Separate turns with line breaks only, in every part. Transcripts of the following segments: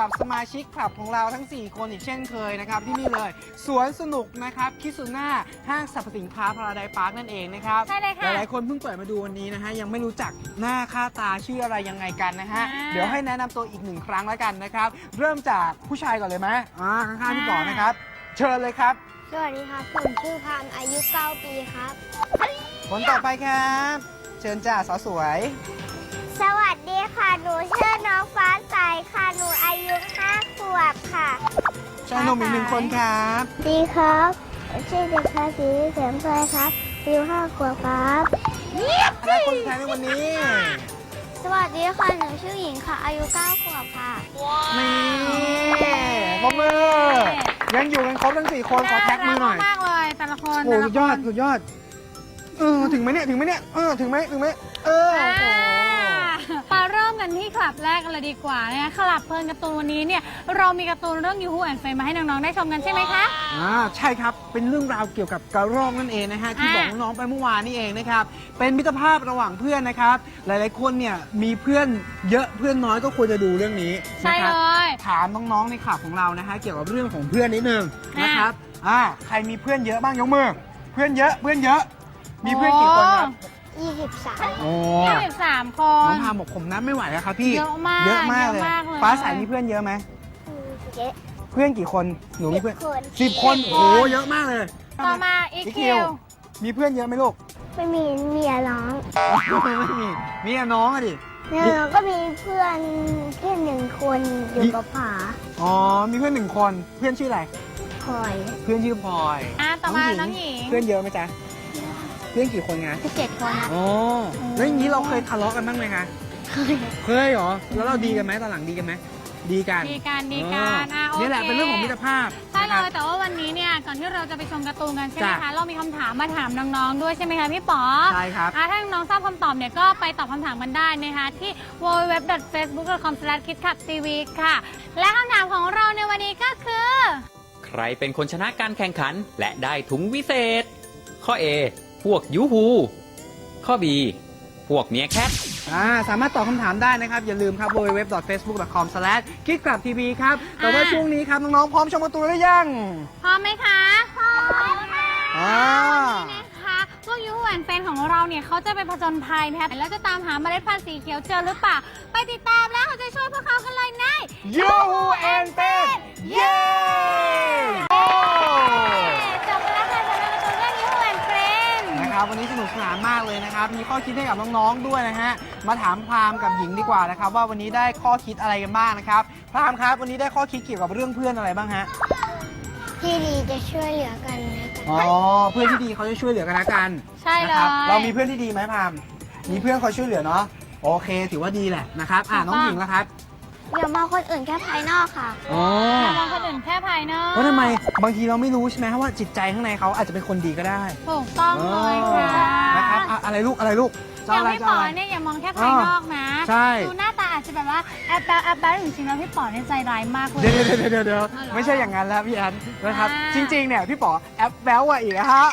ยังอยู่กับสมาชิกคลับของเราทั้ง 4 คนอีกเช่นเคยนะครับที่นี่เลยสวนสนุกนะครับคิสุน่าห้างสรรพสินค้าพาราไดพาร์คนั่นเองนะครับ
ใช่เลยค่ะ
หลายๆคนเพิ่งเปิดมาดูวันนี้นะฮะยังไม่รู้จักหน้าค่าตาชื่ออะไรยังไงกันนะฮะ
อ่า
เดี๋ยวให้แนะนำตัวอีกหนึ่งครั้งแล้วกันนะครับเริ่มจากผู้ชายก่อนเลยไหมอ่าข้างๆพี่ป๋อนะครับเชิญเลยครับ
สวัสดีครับผมชื่อพามอายุ 9 ปีครับ
คนต่อไปครับ เชิญจ้าสาวสวย
สวัสดีค่ะ หนูชื่อน้องฟ้าใสค่ะ หนูอายุ5ขวบค่ะ
ชายหนุ่มอีกหนึ่งคนครับ
ดีครับชื่อเด็กชายศรีเสียมเพยครับอายุ5ขวบครับ
และคนสุดท้ายในวันนี้
สวัสดีค่ะ หนูชื่อหญิงค่ะ อายุ9ขวบค่ะ
นี่ปรบมือ ยังอยู่กันครบทั้งสี่คนขอแท็กมือหน่อย
มากๆเลยแต่ละคน
โอ้โห
แต่
สุ
ละ
ดยอด
คน
สุดยอด เออ ถึงไหมเนี่ย ถึงไหมเนี่ย เออ ถึงไหมถึงไหมเออ โอ้โห
มาเริ่ม กันที่คลับแรกกันเลยดีกว่านะคะคลับเพลินการ์ตูนวันนี้เนี่ยเรามีการ์ตูนเรื่องยูฮูแอนเฟมาให้น้องๆได้ชมกันใช่ไหมคะ
อ่าใช่ครับ เป็นเรื่องราวเกี่ยวกับกระรอกนั่นเองนะฮะที่
อ่า
บอกน้องๆไปเมื่อวานนี่เองนะครับ เป็นมิตรภาพระหว่างเพื่อนนะครับ หลายๆคนเนี่ยมีเพื่อนเยอะเพื่อนน้อยก็ควรจะดูเรื่องนี้
ใช่
นะค
เล
รับ
ย
ถามน้องๆในข่าวของเรานะฮะเกี่ยวกับเรื่องของเพื่อนนิดนึง
อะ
นะครับอ่าใครมีเพื่อนเยอะบ้างยกมือเพื่อนเยอะเพื่อนเยอะ มีเพื่อนกี่คนครับ
23
โอ้
ยี่สิบสามค
น้
น
องพามบอกผมนับไม่ไหวแล้วครับพี่
เยอะมาก
เยอะมากเลย
เยอะมากเลย
ฟ้าใสมีเพื่อนเยอะไหม
เจ๊
เพื่อนกี่คนหนูมีเพื่อน
คน
สิบคนโอ้โหเยอะมากเลย
ต่อมาอี
อี
คิ
ว
ว
มีเพื่อนเยอะไหมลูก
ไม่มีเมียน้อง
ไม่มีมีแต่น้องอะดิ
เมียน้องก็มีเพื่อนแค่หนึ่งคนอยู่กับผา
อ๋อ มีเพื่อนหนึ่งคน เพื่อนชื่ออะไร
คอย
เพื่อนชื่อพลอย
อะต่อมาน้องหญิง
เพื่อนเยอะไหมจ๊ะ เพื่อนกี่คนไง
17คนนะ
อ๋อแล้วอย่างนี้เราเคยทะเลาะกันบ้างไหมคะเคยเหรอแล้วเราดีกันไหมตอนหลังดีกันไหมดีกัน
ดีกันดีกันอะโอเค
นี่แหละเป็นเรื่องของมิตรภาพ
ใช่เล
นะครับ
ยแต่ว่าวันนี้เนี่ยก่อนที่เราจะไปชมการ์ตูนกันใช่ไหม
จ้ะ
คะเรามีคำถามมาถามน้องๆด้วยใช่ไหมคะพี่ป๋อ
ใช่ครับ
อะถ้าน้องๆทราบคำตอบเนี่ยก็ไปตอบคำถามกันได้นะคะที่ www.facebook.com/kidclubtv ค่ะ และคำถามของเราในวันนี้ก็คือ
ใครเป็นคนชนะการแข่งขันและได้ถุงวิเศษ ข้อ A พวกยูฮู ข้อ B พวกเมียแคท
อ่าสามารถตอบคำถามได้นะครับ อย่าลืมครับ www.facebook.com/kidclubtv ครับ แต่ว่า
อ่า
ช่วงนี้ครับ น้อง ๆ พร้อมชมการ์ตูนหรือยัง
พร้อมไหมคะพร้อมค่ะ
อ่า
นะคะพวกยูแอนแฟนของเราเนี่ยเขาจะไปผจญภัยนะคะแล้วจะตามหาเมล็ดพันธุ์สีเขียวเจอหรือเปล่า ไปติดตามแล้วเราจะช่วยพวกเขากันเลยใน
ยูฮูแอนเป็นเย้โอ้
จบไปแล้วค่ะสำหรับการ์ตูนเรื่องยูแอนเฟ น
นะครับ วันนี้สนุกสนานมากเลยนะครับ มีข้อคิดให้กับน้องๆด้วยนะฮะ มาถามพรามกับหญิงดีกว่านะครับ ว่าวันนี้ได้ข้อคิดอะไรกันบ้างนะครับพรามครับ วันนี้ได้ข้อคิดเกี่ยวกับเรื่องเพื่อนอะไรบ้างฮะ
ที่ดีจะช่วยเหลือกันนะกัน
อ๋อ เพื่อนที่ดีเขาจะช่วยเหลือกันและกัน
ใช่เลย
นะครับเรามีเพื่อนที่ดีไหมพามมีเพื่อนคอยช่วยเหลือเนาะ โอเค ถือว่าดีแหละนะครับ อ่าน้องหญิงแล้วครับ
อย่ามองคนอื่นแค่ภายนอกค่ะ
อ๋อ
อย่ามองคนอื่นแค่ภายนอก
เพราะทำไมบางทีเราไม่รู้ใช่ไหมว่าจิตใจข้างในเขาอาจจะเป็นคนดีก็ได้
ถูกต้องเลยค่ะ
นะครับอะอะไรลูกอะไรลูก
อ
เจ้า
ย่าง
อะไร
พี่
เจ้า
ป๋อ
อะไร
เนี่ยอย่ามองแค่ภายนอกนะ
ใช่
ดูหน้าตาอาจจะแบบว่าแอบแบ๊วแอบแบ๊วจริงๆแล้วพี่ป๋อเนี่ยใจร้ายมากเลย
เดี๋ยวเดี๋ยวเดี๋ยวเดี๋ยว
อ๋อเหรอ
ไม่ใช่อย่างนั้นแล้วพี่แอนนะครับ
อ่า
จริงๆเนี่ยพี่ป๋อแอปแบลว่าอีกนะฮะ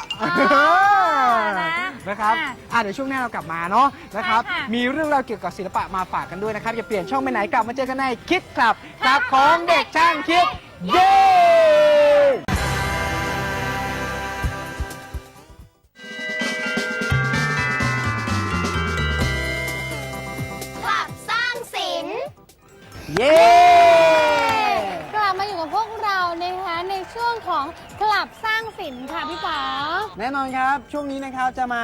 นะ
นะครับ
อะ
อะเดี๋ยวช่วงหน้าเรากลับมาเนาะนะครับ
ใช่ค่ะ
มีเรื่องราวเกี่ยวกับศิลปะมาฝากกันด้วยนะครับอย่าเปลี่ยนช่องไปไหนกลับมาเจอกันในคิดกลับกับของเด็กช่างคิดเย้ แน่นอนครับ ช่วงนี้นะครับจะมา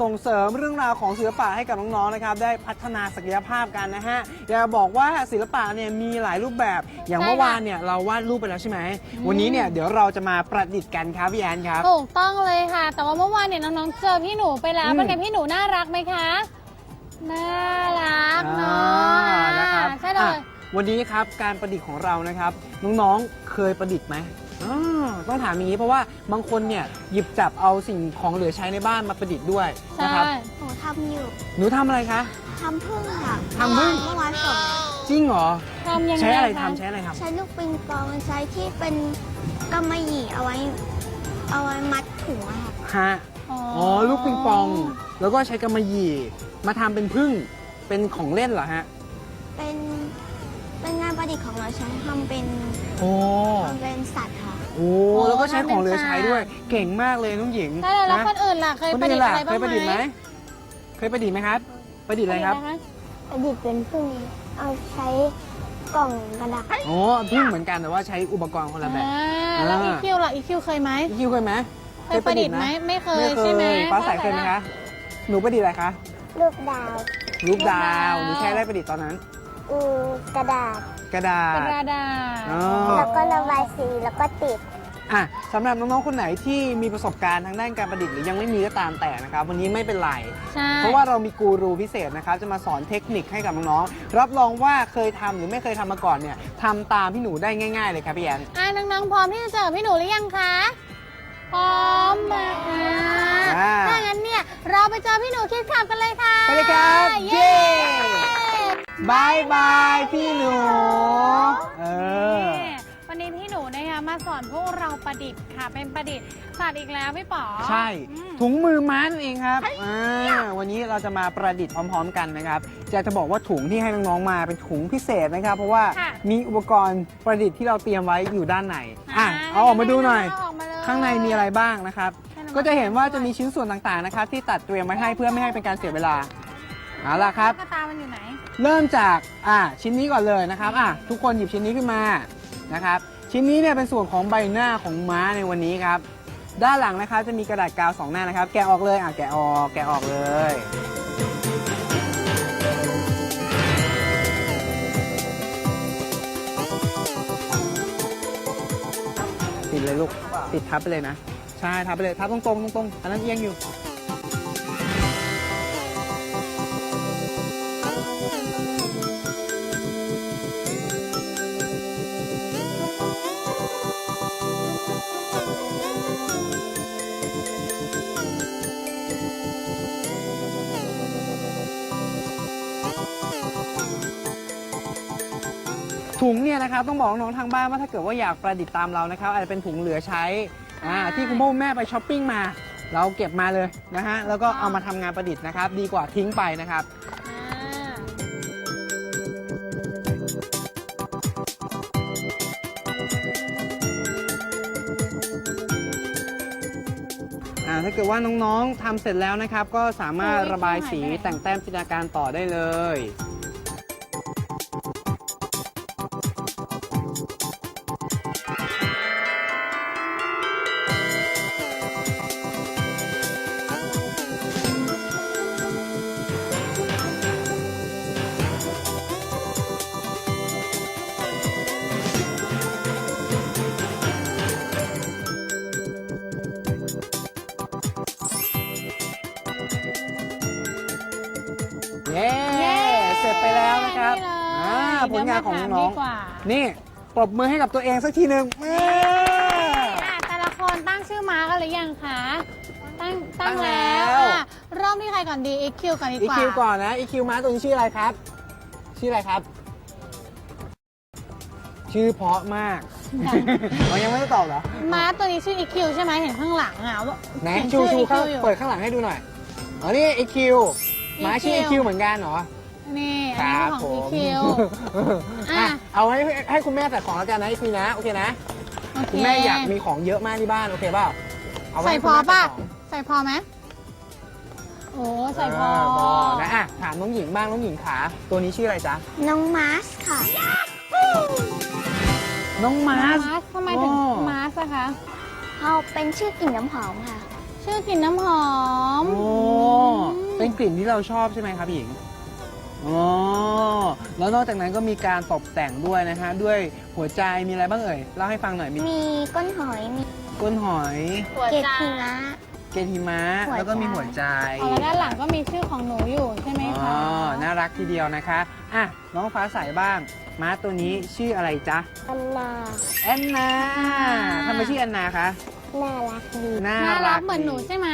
ส่งเสริมเรื่องราวของศิลปะให้กับน้องๆนะครับ ได้พัฒนาศักยภาพกันนะฮะอยากจะบอกว่าศิลปะเนี่ยมีหลายรูปแบบ อย่าง
ใช่ค่ะ
เมื่อวานเนี่ยเราวาดรูปไปแล้วใช่ไหมวันนี้เนี่ยเดี๋ยวเราจะมาประดิษฐ์กันครับพี่แอนครับ
ถูกต้องเลยค่ะ แต่ว่าเมื่อวานเนี่ยน้องๆเจอพี่หนูไปแล้ว
อืม
เป็นไงพี่หนูน่ารักไหมคะน่ารักเนาะ
อ่านะครับ
ใช่เลย
อะวันนี้ครับการประดิษฐ์ของเรานะครับน้องๆเคยประดิษฐ์ไหม อ่าต้องถามอย่างนี้เพราะว่าบางคนเนี่ยหยิบจับเอาสิ่งของเหลือใช้ในบ้านมาประดิษฐ์ด้วย
ใช่
นะครับ
หนูทำอยู่
หนูทำอะไรคะ
ทำพึ่งค่ะ
ทำพึ่ง
เมื่อวานส่ง
จริงเหรอ
ทำยังไง
ใช้อะไร
ค
ทำใช้อะไรทำ
ใช้ลูกปิงปองใช้ที่เป็นกำมะหยี่เอาไว้ เอาไว้มัดถุงอะค่ะ
ฮะอ๋อ ลูกปิงปอง แล้วก็ใช้กำมะหยี่ มาทำเป็นพึ่ง เป็นของเล่นเหรอฮะ
เป็นเป็นงานประดิษฐ์ของเราใช้ทำเป็น
โอ้
ทำเป็นสัตว์ค่ะ
โอ้แล้วก็ใช้ของเหลือใช้ด้วย เก่งมากเลยน้องหญิง
ใช่แล้ว
นะ
คนอื่นล่ะเคย
คน
ประดิ
อื่
ษ
น
ฐ์
ล่ะ
อะไร
เค
บ้าง
ยประดิษฐ์ไหมเคยประดิษฐ์ไหมครับ ประดิษฐ์อะไรครับ
ประดิษฐ์เป็นพึ่งเอาใช้กล่องกระดาษ
โอ้พึ่งเหมือนกันแต่ว่าใช้อุปกรณ์คนละแบบ
อ่าแล้ว
อ่า
อีคิวล่ะอีคิวเคยไหม
พี่คิวเคยไหม
เคยประดิษฐ์ไหมไม่เคย
ไม่เค
ใช่ไหม
ยฟ้าใสเคยไหมคะหนูประดิษฐ์อะไรคะ
ลูกดาว
ลูกดาวหนูใช้อะไรประดิษฐ์ตอนนั้น
อือกระดาษ
กระดา
เป็น
ษ
ราดา
อ๋อ
แล้วก็ระบายสีแล้วก็ติด
อะสำหรับน้องๆคนไหนที่มีประสบการณ์ทางด้านการประดิษฐ์หรือยังไม่มีก็ตามแต่นะครับ วันนี้ไม่เป็นไร
ใช่
เพราะว่าเรามีกูรูพิเศษนะครับ จะมาสอนเทคนิคให้กับน้องๆรับรองว่าเคยทำหรือไม่เคยทำมาก่อนเนี่ยทำตามพี่หนูได้ง่ายๆเลยครับพี่แอน
อ่าน้องๆพร้อมที่จะเจอพี่หนูหรือยังคะพร้อมมาอ่า
อ่า
ถ้างั้นเนี่ยเราไปเจอพี่หนูคิดขับกันเลยค่ะ
ไปเลยครับ
เย้
บายบายพี่หนู เออ
วันนี้พี่หนูนะคะมาสอนพวกเราประดิษฐ์ค่ะ เป็นประดิษฐ์สัตว์อีกแล้วพี่ป๋อ
ใช่
อืม
ถุงมือม้านั่นเองครับอ่าวันนี้เราจะมาประดิษฐ์พร้อมๆกันนะครับจะจะบอกว่าถุงที่ให้น้องๆมาเป็นถุงพิเศษนะครับ เพราะว่า
ค่ะ
มีอุปกรณ์ประดิษฐ์ที่เราเตรียมไว้อยู่ด้านในอะเอาออกมาดูหน่อย
เออกมาเลย
ข้างในมีอะไรบ้างนะครับ
ให้น้องๆ
ก็จะเห็นว่าจะมีชิ้นส่วนต่างๆนะครับที่ตัดเตรียมไว้ให้เพื่อไม่ให้เป็นการเสียเวลาเอาล่ะครับ
ตุ๊กตามันอยู่ไหน
เริ่มจากอ่าชิ้นนี้ก่อนเลยนะครับอะทุกคนหยิบชิ้นนี้ขึ้นมานะครับ ชิ้นนี้เนี่ยเป็นส่วนของใบหน้าของม้าในวันนี้ครับ ด้านหลังนะครับจะมีกระดาษกาวสองหน้านะครับ แกะออกเลยอะแกะออกแกะออกเลยติดเลยลูกติดทับไปเลยนะ ใช่ทับไปเลยทับตรงๆตรงๆอันนั้นเอียงอยู่ ถุงเนี่ยนะครับต้องบอกน้องๆทางบ้านว่าถ้าเกิดว่าอยากประดิษฐ์ตามเรานะครับอาจจะเป็นถุงเหลือใช้อ่า
ใช่
ที่คุณพ่อคุณแม่ไปช้อปปิ้งมา เราเก็บมาเลยนะฮะแล้วก็เอามาทำงานประดิษฐ์นะครับ ดีกว่าทิ้งไปนะครับ
อ่า
อ่าถ้าเกิดว่าน้องๆทำเสร็จแล้วนะครับ ก็สามารถระบายสีแต่งแต้มจินตนาการต่อได้เลยเย้าผลงานของน้อง
เดี๋ยวมาถามดีกว่า
ๆนี่ปรบมือให้กับตัวเองสักทีหนึ่งเย้
อะแต่ละคนตั้งชื่อม้ากันหรือยังคะ ตั้งตั้ง
ตั้งแล้
แล้ว
ว
อะเริ่มที่ใครก่อนดี EQ ก่อนดี
อี
กว่า
คิวก่อนนะอีคิวม้าตัวนี้ชื่ออะไรครับ ชื่ออะไรครับ ชื่อเพราะมากเรายังไม่ได้ตอบเหรอ
ม้าตัวนี้ชื่อ EQ ใช่ไหมเห็นข้างหลังอะว่า
ไหน
เห็น
ชู
ชื่อ
ชูข้าง
EQ อยู่
เปิดข้างหลังให้ดูหน่อย อ๋อ นี่อีคิวม้าชื่ออี
EQ
คิวเหมือนกันเหรอ
นี่อันนี้คือของ EQ
อะ
อะ
เอาให้ให้คุณแม่ใส่ของแล้วกันนะอีคิวนะ โอเคนะ
โอเค
คุณแม่อยากมีของเยอะมากที่บ้านโอเคเปล่าเอาไว้
ใส่
ให้
พ
คุณ
อ
แม่
ป่ะ
ของ
ใส่พอไหมโอ้ใส่พอ
เพอนะอะถามน้องหญิงบ้างน้องหญิงขาตัวนี้ชื่ออะไรจ๊ะ
น้องมาสค่ะ
น้องมาส
มาสทำไมถึง
อ๋อ
มาสอะคะ
เขาเป็นชื่อกลิ่นน้ำหอมค่ะ
ชื่อกลิ่นน้ำหอม
โอ้เป็นกลิ่นที่เราชอบใช่ไหมครับหญิง อ๋อ แล้วนอกจากนั้นก็มีการตกแต่งด้วยนะฮะ ด้วยหัวใจมีอะไรบ้างเอ่ย เล่าให้ฟังหน่อยมี
มีก้นหอย มี
ก้นหอย
หัว
เกล็ด
ใจ
หิมะ
เกทิมะ
หัวใจ
แล้วก็มีหัวใจ
อ๋อแล้วด้านหลังก็มีชื่อของหนูอยู่ใช่ไหม
อ๋
คะ
อ น่ารักทีเดียวนะคะ อะ น้องฟ้าใสบ้าง ม้าตัวนี้ชื่ออะไรจ๊ะ
อันนา
แอนนาทำไมชื่อแอนนาคะ
น่ารักดี
น่า
น่า
รั
รั
ก
กเหมือนหนู
ดี
ใช่ไหม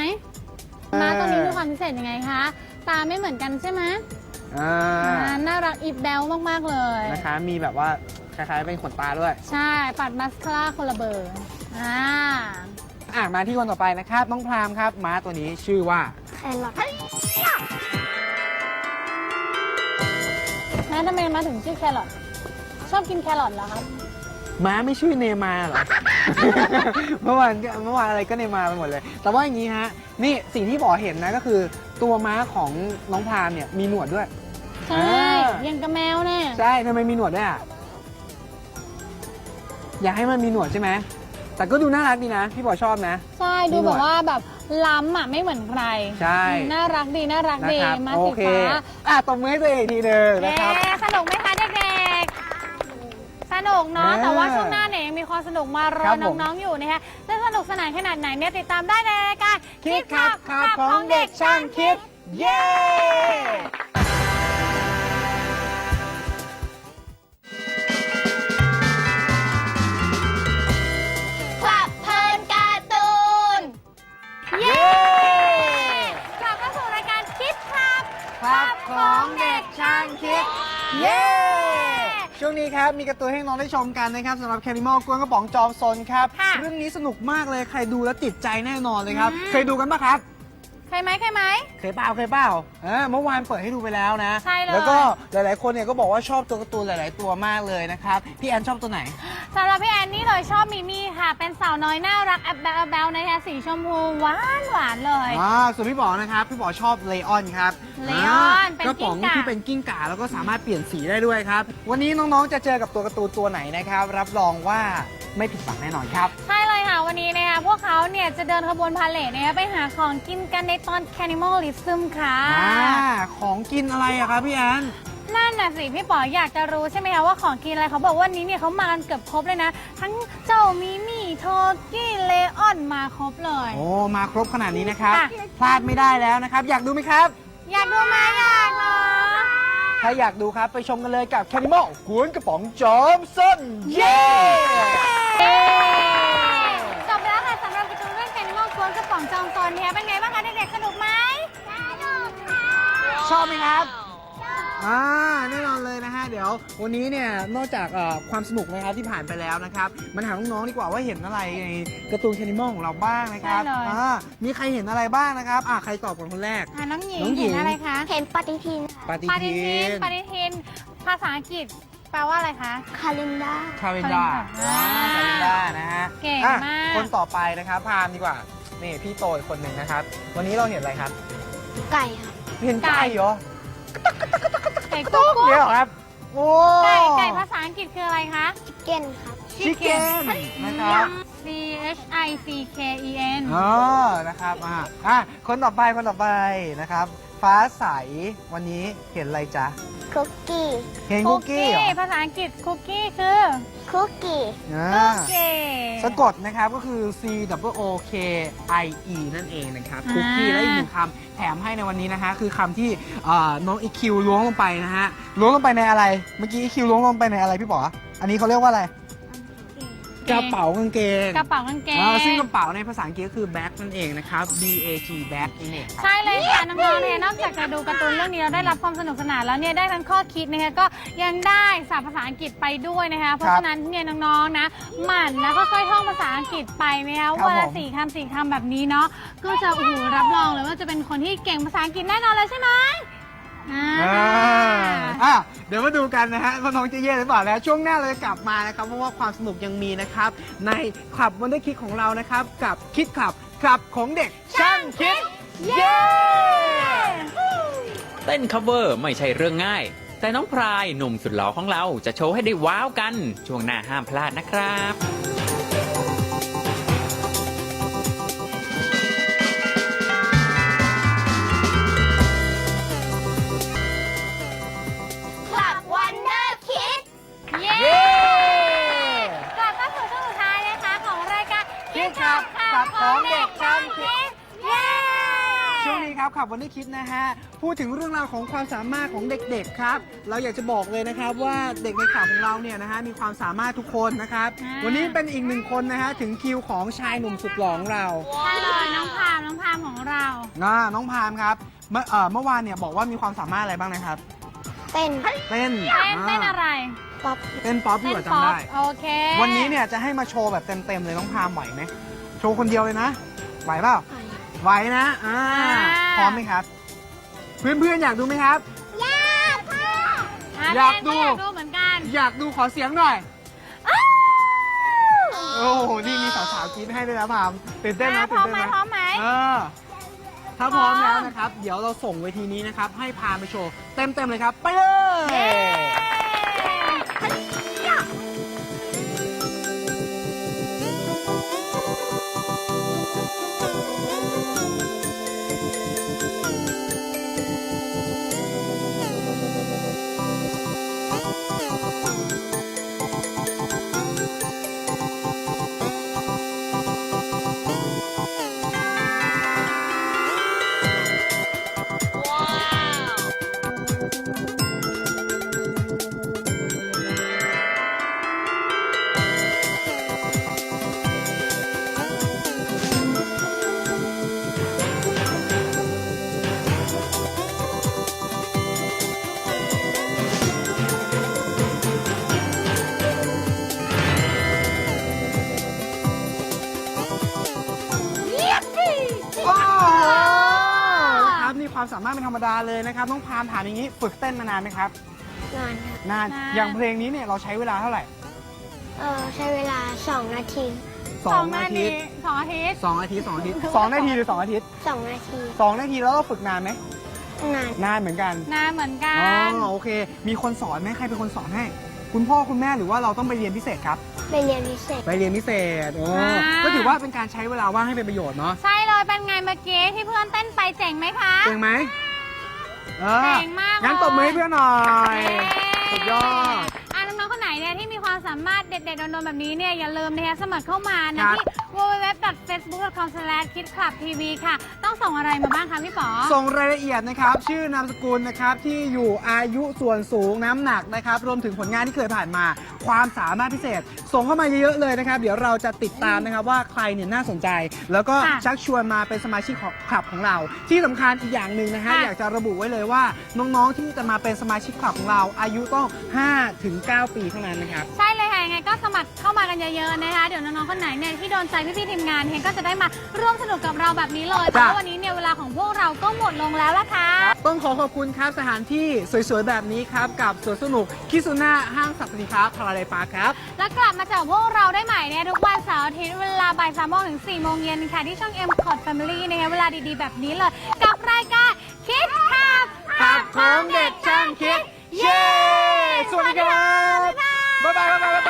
เออ
ม้าตัวนี้มีความพิเศษยังไงคะ ตาไม่เหมือนกันใช่ไหม
อ่า
อ่าน่ารักอีฟแบลมากๆเลย
นะคะมีแบบว่าคล้ายๆเป็นขนตาด้วย
ใช่ ปัดมัสคาร่าคนละเบอร์อ่า
อะมาที่คนต่อไปนะครับน้องพรามครับม้าตัวนี้ชื่อว่า
แครอท
แม่ทำไมมาถึงชื่อแครอทชอบกินแครอทเหรอครับ
ม้าไม่ชื่อเนมาเหรอ เมื่อวานก็เมื่อวานอะไรก็เนมาไปหมดเลย แต่ว่าอย่างนี้ฮะ นี่สิ่งที่บอกเห็นนะก็คือ ตัวม้าของน้องพามเนี่ยมีหนวดด้วย
ใช่
อ่า
ยังกระแมวเนี่ย
ใช่ทำไมมีหนวดด้วยอะอยากให้มันมีหนวดใช่ไหมแต่ก็ดูน่ารักดีนะ พี่บอกชอบนะ
ใช่ดูแบบว่าแบบล้ำอะไม่เหมือนใคร
ใช่
น่ารักดีน่ารัก
นะ
ดี
ครับ
มา
โอ
สี
เค
ฟ้า
อะตบมือให้ตัวเองอีกทีหนึ่งนะครับ
เย้สนุกไหมคะเด็กๆสนุกเนาะ
เออ
แต่ว่าช่วงหน้าเนี่ยยังมีความสนุกมาร
ครั
อบ
ผม
น้องๆอยู่นะคะจะสนุกสนานขนาดไหนเนี่ยติดตามได้ในรายการ
คิดครับครับของเด็กช่างคิด เย้ มีการ์ตูนให้น้องได้ชมกันนะครับสำหรับแคนิมอลกวนกระป๋องจอมซนครับ
ค่ะ
เรื่องนี้สนุกมากเลยใครดูแล้วติดใจแน่นอนเลยครับ
อืม
เคยดูกันปะครับ
เคยไหมเคยไหม
เคยเปล่าเคยเปล่าเออเมื่อวานเปิดให้ดูไปแล้วนะ
ใช่เลย
แล้วก็หลายๆคนเนี่ยก็บอกว่าชอบตัวการ์ตูนหลาย ๆ ตัวมากเลยนะครับพี่แอนชอบตัวไหน
สำหรับพี่แอนนี่เลยชอบมิมี่ค่ะ เป็นสาวน้อยน่ารักแอบแบลแอบแบลนะคะสีชมพูหวานหวานเลย
อ่าส่วนพี่ป๋อนะครับ พี่ป๋อชอบเลออนครับ
เลออนเป็น
กระป๋อง
กิ้งก่า
ที่เป็นกิ้งก่าแล้วก็สามารถเปลี่ยนสีได้ด้วยครับ วันนี้น้องๆจะเจอกับตัวการ์ตูนตัวไหนนะครับ รับรองว่าไม่ผิดหวังแน่นอนครับ
ใช่เลยค่ะ วันนี้นะคะพวกเขาเนี่ยจะเดินขบวนพาเลทนะคะไปหาของกินกันในตอน Cannibalism ค่ะ
อ่าของกินอะไรอะครับพี่แอน
นั่นน่ะสิพี่ป๋ออยากจะรู้ใช่ไหมคะว่าของกินอะไรเขาบอกว่าวันนี้เนี่ยเขามากันเกือบครบเลยนะ ทั้งเจ้ามิมี่โทกี้เลออนมาครบเลย
โอ้มาครบขนาดนี้นะครับ
ค่ะ
พลาดไม่ได้แล้วนะครับ อยากดูไหมครับ
อยากดูไหมอยากเหรอ
ถ้าอยากดูครับไปชมกันเลยกับแคนิมอลกวนกระป๋องจอมส้นเย้ ชอบไหมครับอ่าแน่นอนเลยนะฮะเดี๋ยว วันนี้เนี่ยนอกจากเอ่อความสนุกนะครับที่ผ่านไปแล้วนะครับมันถามน้องๆดีกว่าว่าเห็นอะไรในการ์ตูนแคนิมอลของเราบ้างนะครับ
ได้เลย
อ่ามีใครเห็นอะไรบ้างนะครับอ่าใครตอบก่อนคนแรก
อะน้องหญิง
น้องหญิง
เห็นอะไรคะ
เห็นปฏิทินค่ะ
ปฏิ
ปฏิ
ทิ
ทิน
น
ปฏิทิน ภาษาอังกฤษ แปลว่าอะไรคะ
คาลินดา
คาเวนด้า
อ่า
คาเวนด้านะฮะ
เก่ง
อะ
มาก
คนต่อไปนะครับพามดีกว่านี่พี่โตอีกคนหนึ่งนะครับ วันนี้เราเห็นอะไรครับ
ไก่ค่ะ
เห็นไก่เหรอ
ไก่กุ๊กกุ๊ก
เนี่ยเหรอครับ โอ้
ไก่ไก่ภาษาอังกฤษคืออะไรคะ
ชิคเก้นครับ
ชิคเก้นนะครับ
C H I C K E N
อ๋อนะครับอ่าอะคนต่อไปคนต่อไปนะครับ ฟ้าใส วันนี้เห็นอะไรจ๊ะ
คุกกี้
เห็นคุกกี้เหรอ
ภาษาอังกฤษคุกกี้คือ
คุกกี้
อ่า
คุกกี้
สะกดนะครับก็คือ C W O K I E นั่นเองนะครับ
อ่า
คุกกี้และอีกหนึ่งคำแถมให้ในวันนี้นะฮะคือคำที่เอ่อน้องอีคิวล้วงลงไปนะฮะล้วงลงไปในอะไร เมื่อกี้อีคิวล้วงลงไปในอะไรพี่ป๋ออันนี้เขาเรียกว่าอะไร กระเป๋ากางเกง
กระเป๋ากางเกง
อ่าซึ่งกระเป๋าในภาษาอังกฤษก็คือ bag นั่นเองนะครับ B A G bag นั่นเองครับ
ใช่เลยค่ะน้องๆเนี่ยนอกจากจะดูการ์ตูนเรื่องนี้เราได้รับความสนุกสนานแล้วเนี่ยได้ทั้งข้อคิดนะคะก็ยังได้ศัพท์ภาษาอังกฤษไปด้วยนะคะเพราะฉะนั้นเนี่ยน้องๆนะหมั่นแล้วก็ค่อยท่องภาษาอังกฤษไปนะคะ
ครับ
วันละ
ผม
สี่คำสี่คำแบบนี้เนาะก็จะโอ้โหรับรองเลยว่าจะเป็นคนที่เก่งภาษาอังกฤษแน่นอนเลยใช่ไหม อ่า
อ่าอะเดี๋ยวมาดูกันนะฮะว่าน้องจะเย่หรือเปล่าแล้ว ช่วงหน้าเราจะกลับมานะครับเพราะว่าความสนุกยังมีนะครับ ในคลับวันเดอร์คิดของเรานะครับ กับคิดขับคลับของเด็กช่างคิด เย้
เต้น cover ไม่ใช่เรื่องง่าย แต่น้องพรายหนุ่มสุดหล่อของเราจะโชว์ให้ได้ว้าวกัน ช่วงหน้าห้ามพลาดนะครับ
การ
คิดขับขับของเด็กช่างคิด
เย้
ช่วงนี้ครับขับวันนี้คิดนะฮะ พูดถึงเรื่องราวของความสามารถของเด็กๆครับ เราอยากจะบอกเลยนะครับว่าเด็กในขับของเราเนี่ยนะฮะมีความสามารถทุกคนนะครับ วันนี้เป็นอีกหนึ่งคนนะฮะถึงคิวของชายหนุ่มสุดหล่อของเรา
ใช่เลยน้องพามน้องพามของเรา
น่าน้องพามครับ เมื่อเอ่อเมื่อวานเนี่ยบอกว่ามีความสามารถอะไรบ้างนะครับ
เต้น
เต้น
เต้นเต้นอะไร
ป๊อป
เต้นป๊อปพี่
เต้น
ว่า
ป๊อ
จำ
ป
ได้
โอเค
วันนี้เนี่ยจะให้มาโชว์แบบเต็มๆเลยน้องพามไหวไหมโชว์คนเดียวเลยนะไหวเปล่าไหวนะอ่าพร้อมไหมครับ เพื่อนๆอยากดูไหมครับ
อะ
อยากดู
อยากดูเหมือนกัน
อยากดูขอเสียงหน่อย โอ้โหนี่มีสาวๆกรีดให้ด้วยนะพามตื่นเต้นไหม
อะพ
ตื่
ร้อนม
เต้น
ไหม
ไหม
พร้อมไหม
เออ ถ้าพร้อมแล้วนะครับ เดี๋ยวเราส่งเวทีนี้นะครับ ให้พาไปโชว์เต็มๆเลยครับ ไปเลยโครับนี่ความสามารถเป็นธรรมดาเลยนะครับน้องพามถามอย่างนี้ฝึกเต้นมานานไหมครับ
นอนค่ะ
นาน
นาน
อย่างเพลงนี้เนี่ยเราใช้เวลาเท่าไหร่
เออใช้เวลา 2 นาที
สองอาทิตย์
สองอาทิตย์
สองอาทิตย์สองอาทิตย์สองนาทีหรือสองอาทิตย์
2นาที
สองนาทีแล้วเราฝึกนานไหม
นาน
นานเหมือนกัน
นานเหมือนกั
อ๋อน โอเค มีคนสอนไหมใครเป็นคนสอนให้ คุณพ่อคุณแม่หรือว่าเราต้องไปเรียนพิเศษครับ
ไปเรียนพิเศษ
ไปเรียนพิเศษโอ้ก็ถือว่าเป็นการใช้เวลาว่างให้เป็นประโยชน์เนาะ
ใช่เลยเป็นไงเมื่อกี้ที่เพื่อนเต้นไปเจ๋งไหมคะ
เก่งไหมเออ
เก่งมาก
งั้น
เลย
ตบมือให้เพื่อนหน่อย
เย้
สุดยอด
อะน้องๆคนไหนเนี่ยที่มีความสามารถเด็ดๆโดนๆแบบนี้เนี่ยอย่าลืมนะคะสมัครเข้ามานะครับ ที่ www.facebook.com/kidclubtv ค่ะ ต้องส่งอะไรมาบ้างคะพี่ป๋อ
ส่งรายละเอียดนะครับ ชื่อนามสกุลนะครับ ที่อยู่อายุส่วนสูงน้ำหนักนะครับ รวมถึงผลงานที่เคยผ่านมา ความสามารถพิเศษ ส่งเข้ามาเยอะๆเลยนะครับ เดี๋ยวเราจะติดตามนะครับว่าใครเนี่ยน่าสนใจ แล้วก็
ค่ะ
ชักชวนมาเป็นสมาชิกของคลับของเรา ที่สำคัญอีกอย่างหนึ่งนะฮะ
ค่ะ
อยากจะระบุไว้เลยว่าน้องๆที่จะมาเป็นสมาชิกคลับของเรา อายุต้อง5ถึง9ปีเท่านั้นนะครับ
ใช่เลยค่ะยังไงก็สมัครเข้ามากันเยอะๆนะคะ เดี๋ยวน้องๆคนไหนเนี่ยที่โดนใจพี่ๆทีมงานเฮงก็จะได้มาร่วมสนุกกับเราแบบนี้เลยเพ
จ้ะ
ราะว่าวันนี้เนี่ยเวลาของพวกเราก็หมดลงแล้วละค่ะ
ต้องขอขอบคุณครับสถานที่สวยๆ แบบนี้ครับ กับสวนสนุกคิสุน่าห้างสรรพสินค้าพาราไดปาร์คครับ
แล้วกลับมาเจอพวกเราได้ใหม่เนี่ยทุกวันเสาร์อาทิตย์เวลาบ่ายสามโมงถึง4ี่โมงเย็นค่ะ ที่ช่อง M c o t Family นะคะเวลาดีๆ แบบนี้เลย กับรายการคิดขับ
ขับของเด็กช่างคิด เย้ สวัสดีครับ บ๊ายบายบ๊ายบายบ๊ายบายบ๊ายบาย